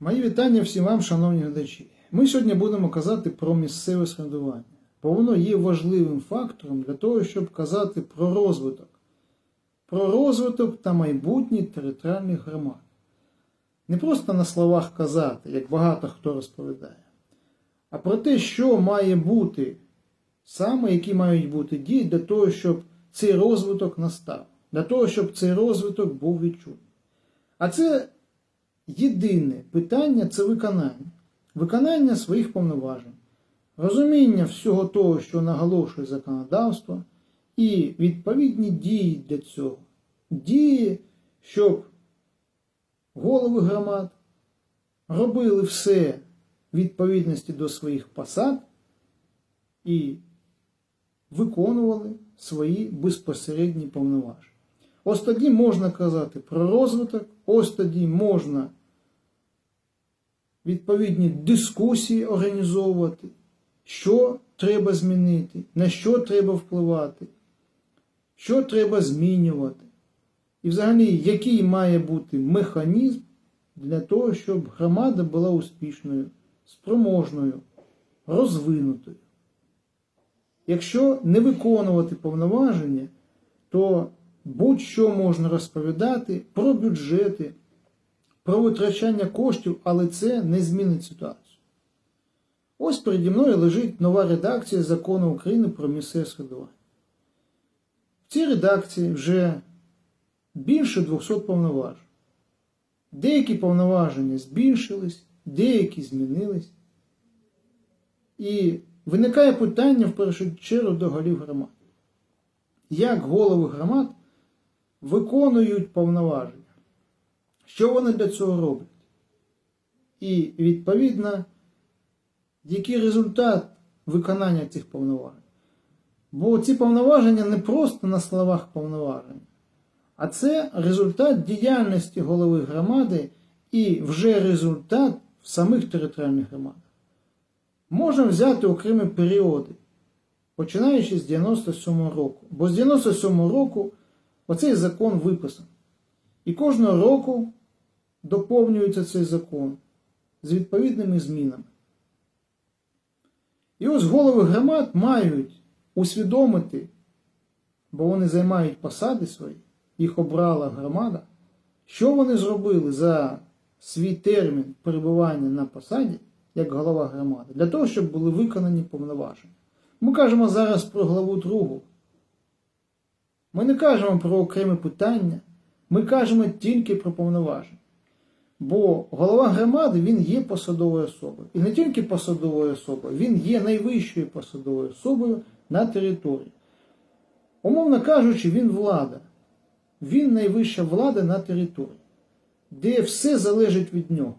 Мої вітання всім вам, шановні глядачі. Ми сьогодні будемо казати про місцеве самоврядування, бо воно є важливим фактором для того, щоб казати про розвиток, про розвиток та майбутнє територіальних громад. Не просто на словах казати, як багато хто розповідає, а про те, що має бути саме, які мають бути дії для того, щоб цей розвиток настав, для того, щоб цей розвиток був відчутний. А це єдине питання це виконання. Виконання своїх повноважень, розуміння всього того, що наголошує законодавство, і відповідні дії для цього. Дії, щоб голови громад робили все в відповідності до своїх посад і виконували свої безпосередні повноваження. Ось тоді можна казати про розвиток, ось тоді можна відповідні дискусії організовувати, що треба змінити, на що треба впливати, що треба змінювати. І взагалі, який має бути механізм для того, щоб громада була успішною, спроможною, розвинутою. Якщо не виконувати повноваження, то будь-що можна розповідати про бюджети, про витрачання коштів, але це не змінить ситуацію. Ось переді мною лежить нова редакція закону України про місцеве самоврядування. В цій редакції вже більше 200 повноважень. Деякі повноваження збільшились, деякі змінились. І виникає питання в першу чергу до голів громад. Як голови громад виконують повноваження? Що вони для цього роблять? І, відповідно, який результат виконання цих повноважень? Бо ці повноваження не просто на словах повноваження, а це результат діяльності голови громади і вже результат в самих територіальних громадах. Можна взяти окремі періоди, починаючи з 97 року. Бо з 97 року оцей закон виписаний. І кожного року доповнюється цей закон з відповідними змінами. І ось голови громад мають усвідомити, бо вони займають посади свої, їх обрала громада, що вони зробили за свій термін перебування на посаді як голова громади, для того, щоб були виконані повноваження. Ми кажемо зараз про главу другу. Ми не кажемо про окремі питання, ми кажемо тільки про повноваження. Бо голова громади він є посадовою особою. І не тільки посадовою особою, він є найвищою посадовою особою на території. Умовно кажучи, він влада. Він найвища влада на території, де все залежить від нього.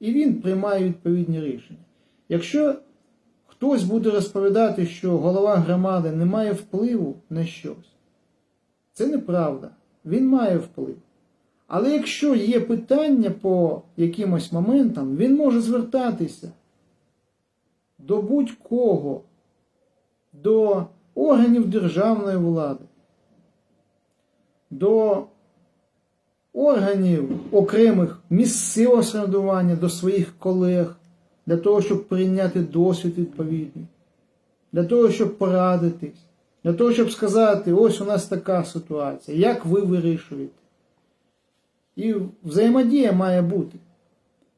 І він приймає відповідні рішення. Якщо хтось буде розповідати, що голова громади не має впливу на щось, це неправда. Він має вплив. Але якщо є питання по якимось моментам, він може звертатися до будь-кого, до органів державної влади, до органів окремих місцевого самоврядування, до своїх колег, для того, щоб прийняти досвід відповідний, для того, щоб порадитись, для того, щоб сказати, ось у нас така ситуація, як ви вирішуєте. І взаємодія має бути.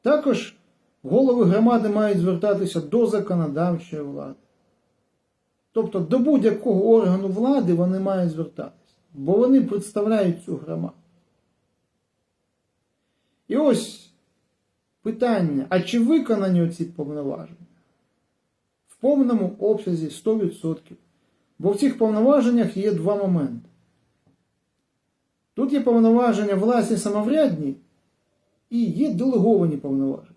Також голови громади мають звертатися до законодавчої влади. Тобто до будь-якого органу влади вони мають звертатися, бо вони представляють цю громаду. І ось питання: а чи виконані ці повноваження? В повному обсязі 100%. Бо в цих повноваженнях є два моменти. Тут є повноваження власні самоврядні і є делеговані повноваження.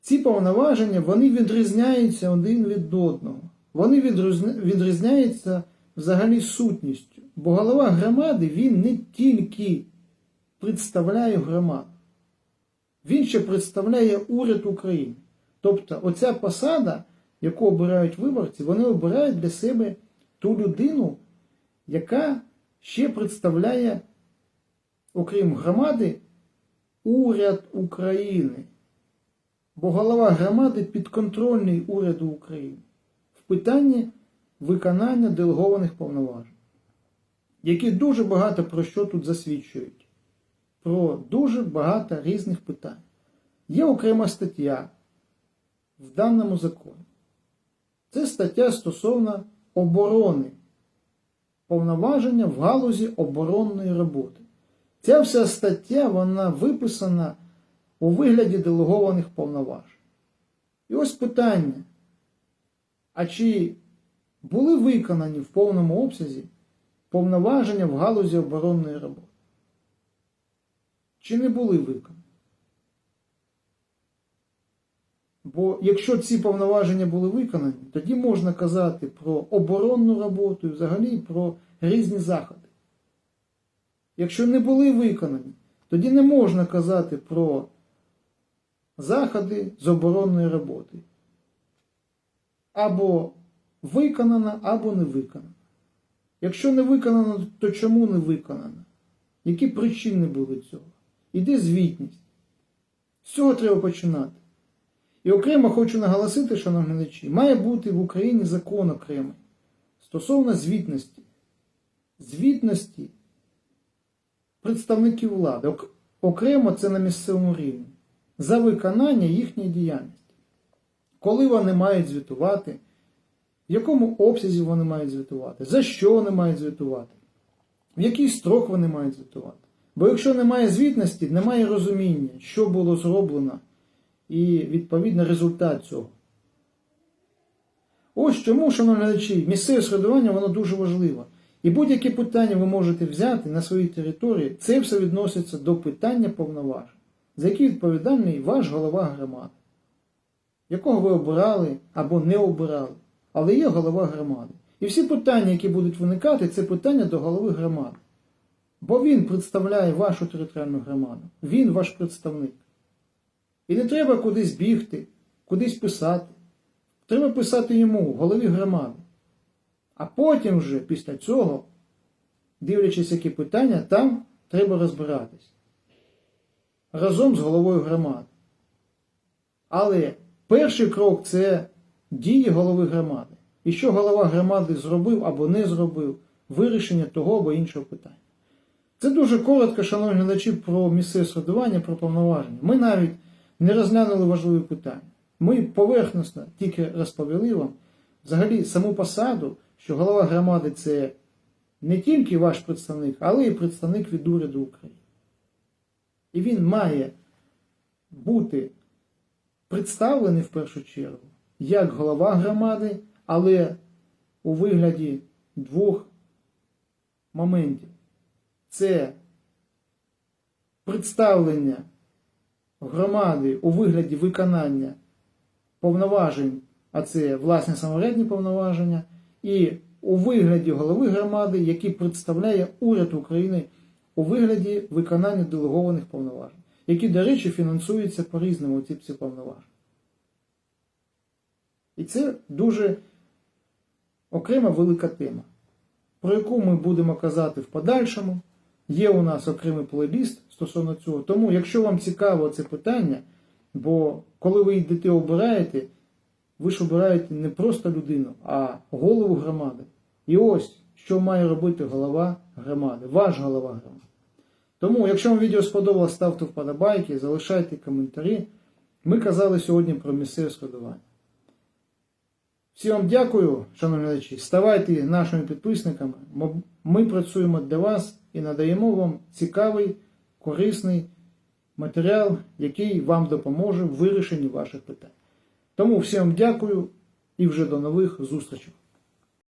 Ці повноваження вони відрізняються один від одного. Вони відрізняються взагалі сутністю. Бо голова громади він не тільки представляє громаду, він ще представляє уряд України. Тобто, оця посада, яку обирають виборці, вони обирають для себе ту людину, яка ще представляє окрім громади, уряд України. Бо голова громади підконтрольний уряду України в питанні виконання делегованих повноважень, які дуже багато про що тут засвідчують. Про дуже багато різних питань. Є окрема стаття в даному законі. Це стаття стосовно оборони, повноваження в галузі оборонної роботи. Ця вся стаття вона виписана у вигляді делегованих повноважень. І ось питання: а чи були виконані в повному обсязі повноваження в галузі оборонної роботи? Чи не були виконані? Бо якщо ці повноваження були виконані, тоді можна казати про оборонну роботу і взагалі про різні заходи. Якщо не були виконані, тоді не можна казати про заходи з оборонної роботи. Або виконана, або не виконана. Якщо не виконано, то чому не виконано? Які причини були цього? Іде звітність. З цього треба починати. І окремо хочу наголосити, шановні глядачі, має бути в Україні закон окремий стосовно звітності. Звітності представників влади. Окремо це на місцевому рівні. За виконання їхньої діяльності. Коли вони мають звітувати, в якому обсязі вони мають звітувати, за що вони мають звітувати, в який строк вони мають звітувати. Бо якщо немає звітності, немає розуміння, що було зроблено і відповідно результат цього. Ось чому, шановні глядачі, місцеве середування воно дуже важливо. І будь-які питання ви можете взяти на своїй території, це все відноситься до питання повноважень, за які відповідальний ваш голова громади, якого ви обирали або не обирали, але є голова громади. І всі питання, які будуть виникати, це питання до голови громади. Бо він представляє вашу територіальну громаду, він ваш представник. І не треба кудись бігти, кудись писати. Треба писати йому, голові громади. А потім вже після цього, дивлячись, які питання, там треба розбиратись. Разом з головою громади. Але перший крок це дії голови громади. І що голова громади зробив або не зробив, вирішення того або іншого питання. Це дуже коротко, шановні глядачі, про місцеве середування, про повноваження. Ми навіть не розглянули важливі питання. Ми поверхносно тільки розповіли вам взагалі саму посаду, що голова громади це не тільки ваш представник, але й представник від уряду України. І він має бути представлений в першу чергу як голова громади, але у вигляді двох моментів. Це представлення громади у вигляді виконання повноважень, а це власне самоврядні повноваження, і у вигляді голови громади, який представляє уряд України у вигляді виконання делегованих повноважень, які, до речі, фінансуються по-різному ці всі повноваження. І це дуже окрема велика тема, про яку ми будемо казати в подальшому. Є у нас окремий плейліст стосовно цього. Тому, якщо вам цікаво це питання, бо коли ви йдете обираєте, ви ж обираєте не просто людину, а голову громади. І ось що має робити голова громади, ваш голова громади. Тому, якщо вам відео сподобалось, ставте вподобайки, залишайте коментарі. Ми казали сьогодні про місцеве складування. Всім вам дякую, шановні глядачі. Ставайте нашими підписниками. Ми працюємо для вас і надаємо вам цікавий, корисний матеріал, який вам допоможе в вирішенні ваших питань. Тому всім дякую і вже до нових зустрічей.